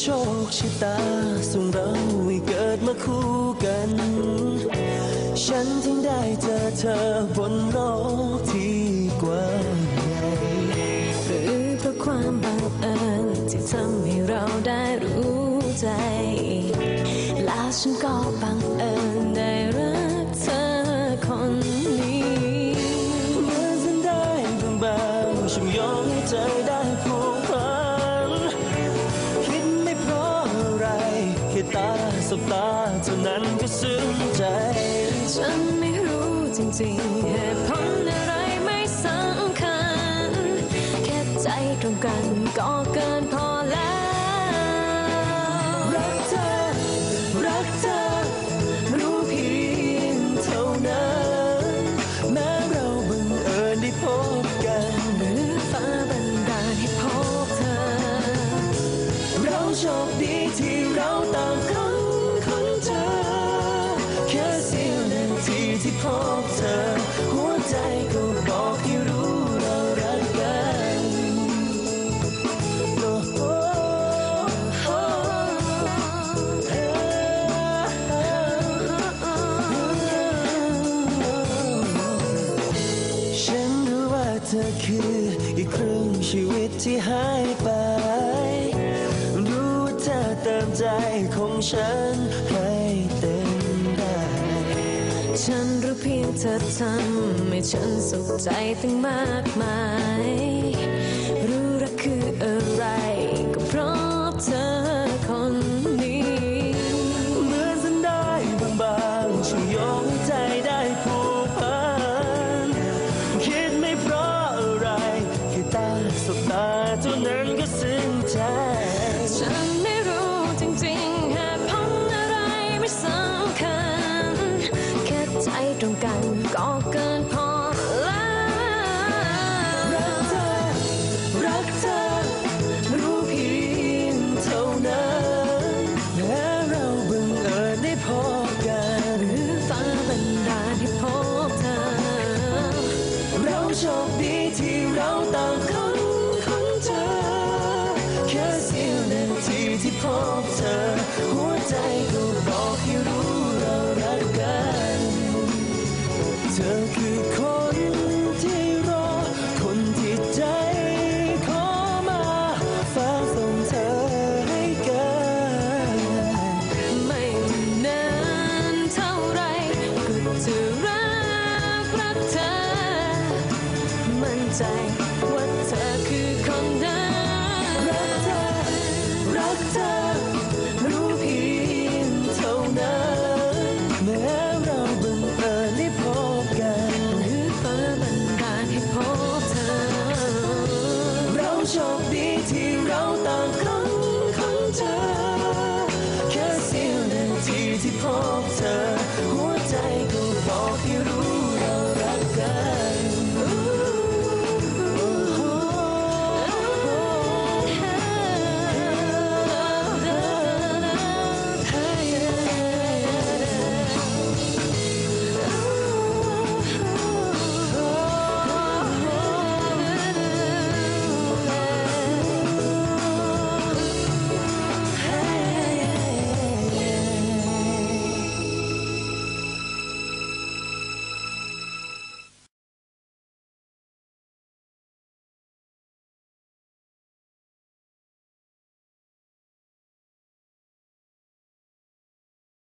โชคชะตาส่งเราให้เกิดมาคู่กัน ฉันถึงได้เจอเธอบนโลกที่กว้างใหญ่หรือเพราะความบังเอิญที่ทำให้เราได้รู้ใจ และฉันก็บังเอิญ สบตาเท่านั้นก็ซึ้งใจ ฉันไม่รู้จริงๆเหตุผลอะไรไม่สำคัญ แค่ใจตรงกันก็เกินพอแล้ว รักเธอ รักเธอ รู้เพียงเท่านั้น แม้เราบังเอิญได้พบกันหรือฟ้าบันดาลให้พบเธอ เราโชคดีที่เรา พบเธอ หัวใจก็บอกให้รู้เรารักกันโอ้โหโอ้ฉันรู้ว่าเธอคืออีกครึ่งชีวิตที่หายไป รู้ว่าเธอเติมใจของฉันให้ ฉันรู้เพียงเธอทำให้ฉันสุขใจตั้งมากมายรู้รักคืออะไรก็เพราะเธอคนนี้เมื่อนสันได้บางบางๆช่วยยอมให้ใจได้ผูกพันคิดไม่เพราะอะไรแค่ตาสบตาเท่านั้นก็ซึ้ง ตรงกันก็เกินพอแล้วรักเธอ รักเธอ รู้เพียงเท่านั้นแม้เราบังเอิญได้พบกันหรือฟ้าบันดาลให้พบเธอ เราโชคดีที่เราต่างคนคนเจอ แค่เสี้ยวนาทีที่พบเธอ หัวใจก็บอก ดี